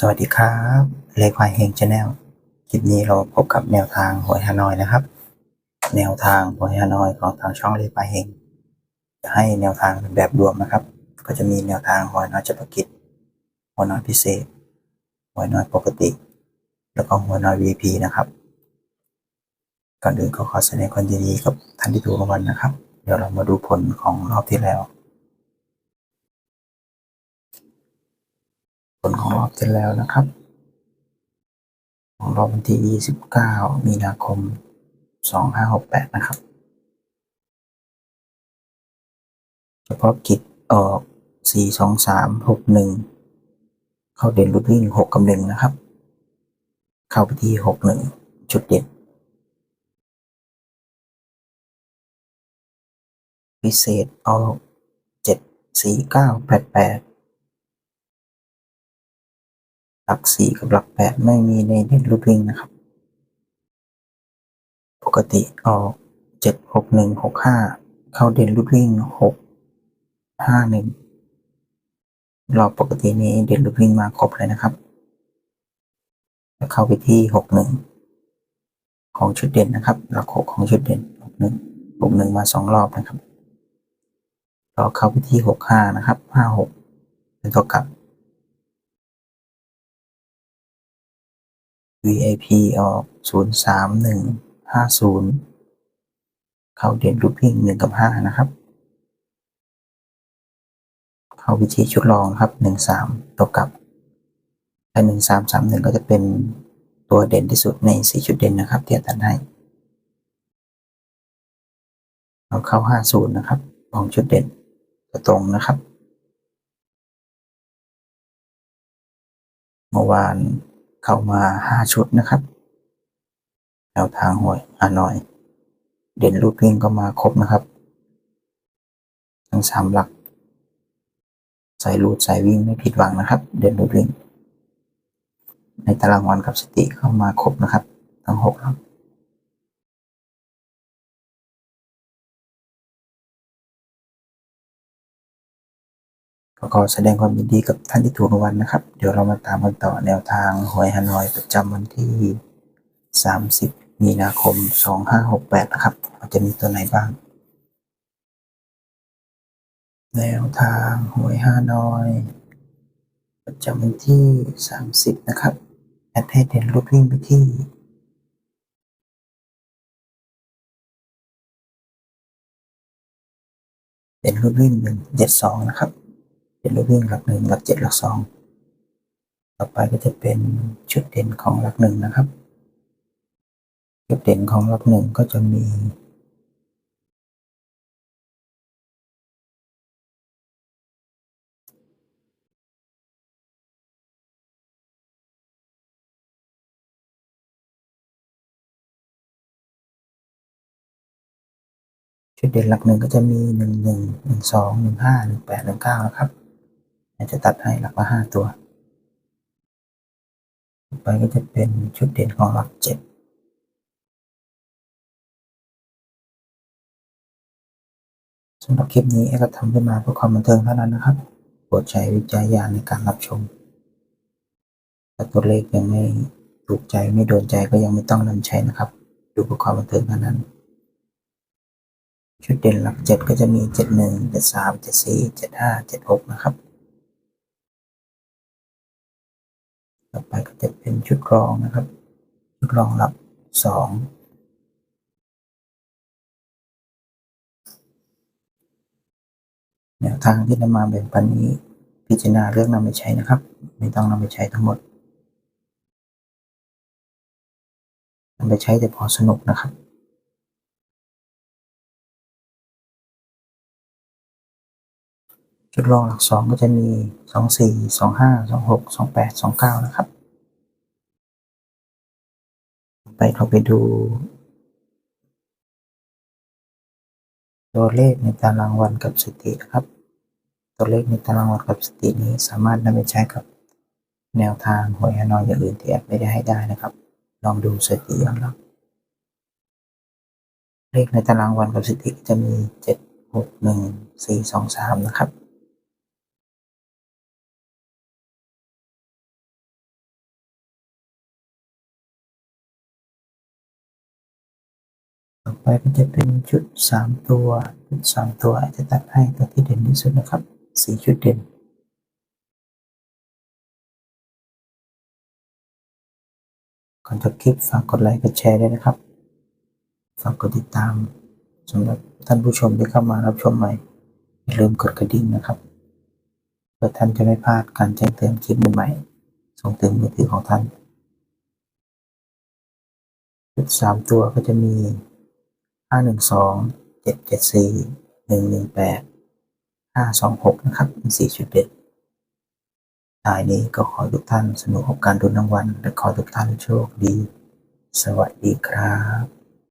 สวัสดีครับเลขควายเฮงชาแนลคลิปนี้เราพบกับแนวทางหวยฮานอยนะครับ แนวทางหวยฮานอยของทางช่องเลขควายเฮงจะให้แนวทางเป็นแบบรวมนะครับ ก็จะมีแนวทางหวยน้อยเฉพาะกิจหวยน้อยพิเศษหวยน้อยปกติ แล้วก็หวยน้อย VIP นะครับก่อนอื่นก็ขอแสดงความยินดีกับท่านที่ถูกรางวัลนะครับ เดี๋ยวเรามาดูผลของรอบที่แล้ว ผลของรอบที่แล้วนะครับ ของรอบวันที่ 29 มีนาคม 2568 นะครับ เฉพาะกิจออก 4 2 3 6 1 เข้าเด่นรุดวิ่ง6กับ1นะครับ เข้าไปที่ 6 1 จุดเด่นพิเศษออก 7 หลักสี่กับหลักแปดไม่มีในเด่นรูปวิ่งนะครับ ปกติออกเจ็ดหกหนึ่งหกห้าเข้าเด่นรูปวิ่งหกห้าหนึ่งรอบปกตินี้เด่นรูปวิ่งมาครบเลยนะครับแล้วเข้าไปที่หกหนึ่งของชุดเด่นนะครับ หลักหกของชุดเด่นหกหนึ่งหกหนึ่งมาสองรอบนะครับรอเข้าไปที่หกห้านะครับห้าหกเป็นตัวกลับ VIP ออกศูนย์สามหนึ่งห้าศูนย์เข้าเด่นรูปวิ่งหนึ่งกับห้านะครับ เข้าวิธีชุดรองครับหนึ่งสามตัวกับและหนึ่งสามสามหนึ่งก็จะเป็นตัวเด่นที่สุดในสี่ชุดเด่นนะครับที่อาจารย์ให้เราเข้าห้าศูนย์นะครับของชุดเด่นตรงนะครับ เมื่อวาน เข้ามาห้าชุดนะครับแนวทางหวยอาน่อย เด่นรูปวิ่งก็มาครบนะครับ ทั้งสามหลัก ใส่รูดใส่วิ่งไม่ผิดหวังนะครับ เด่นรูดวิ่ง ในตารางวันกับสติเข้ามาครบนะครับ ทั้งหกหลัก ก็ขอแสดงความยินดีกับท่านที่ถูกรางวัลนะครับ เดี๋ยวเรามาตามกันต่อแนวทางหวยฮานอยประจำวันที่ 30 มีนาคม 2568 นะครับเราจะมีตัวไหนบ้าง แนวทางหวยฮานอยประจำวันที่ 30 นะครับแอดให้เด่นรถวิ่งไปที่เด่นรถวิ่ง172นะครับ เป็นรูปวิ่งหลักหนึ่งหลักเจ็ดหลักสองต่อไปก็จะเป็นชุดเด่นของหลักหนึ่งนะครับจุดเด่นของหลักหนึ่งก็จะมีชุดเด่นหลักหนึ่งก็จะมีหนึ่งหนึ่งหนึ่งสองหนึ่งห้าหนึ่งแปดหนึ่งเก้านะครับ จะตัดให้หลักละห้าตัวต่อไปก็จะเป็นชุดเด่นของหลักเจ็ดสำหรับคลิปนี้แอก็ทำขึ้นมาเพื่อความบันเทิงเท่านั้นนะครับโปรดใช้วิจารณญาณในการรับชมถ้าตัวเลขยังไม่ถูกใจไม่โดนใจก็ยังไม่ต้องนำใช้นะครับ ดูเพื่อความบันเทิงเท่านั้น ชุดเด่นหลักเจ็ดก็จะมีเจ็ดหนึ่งเจ็ดสามเจ็ดสี่เจ็ดห้าเจ็ดหกนะครับ ต่อไปก็จะเป็นชุดรองนะครับ ชุดรองหลักสองแนวทางที่นำมาแบ่งปันนี้ พิจารณาเรื่องนำไปใช้นะครับ ไม่ต้องนำไปใช้ทั้งหมดนำไปใช้แต่พอสนุกนะครับ จุดรองหลักสองก็จะมีสองสี่สองห้าสองหกสองแปดสองเก้านะครับ ไปเราไปดู ตัวเลขในตารางวันกับสตินะครับ ตัวเลขในตารางวันกับสตินี้สามารถนำไปใช้กับแนวทางหวยฮานอยอย่างอื่นที่แอดไม่ได้ให้ได้นะครับ ลองดูสติย้อนหลังเลขในตารางวันกับสติจะมีเจ็ดหกหนึ่งสี่สองสามนะครับ ต่อไปก็จะเป็นชุดสามตัว ชุดสามตัวอาจจะตัดให้ตัวที่เด่นที่สุดนะครับสี่ชุดเด่นก่อนจบคลิปฝากกดไลค์กดแชร์ด้วยนะครับ ฝากกดติดตามสำหรับท่านผู้ชมที่เข้ามารับชมใหม่อย่าลืมกดกระดิ่งนะครับเพื่อท่านจะไม่พลาดการแจ้งเตือนคลิปใหม่ๆส่งถึงมือถือของท่านชุดสามตัวก็จะมี ห้าหนึ่งสองเจ็ดเจ็ดสี่หนึ่งหนึ่งแปดห้าสองหกนะครับเป็นสี่ชุดเด็ดท้ายนี้ก็ขอทุกท่านสนุกกับการดูรางวัลและขอทุกท่านโชคดี สวัสดีครับ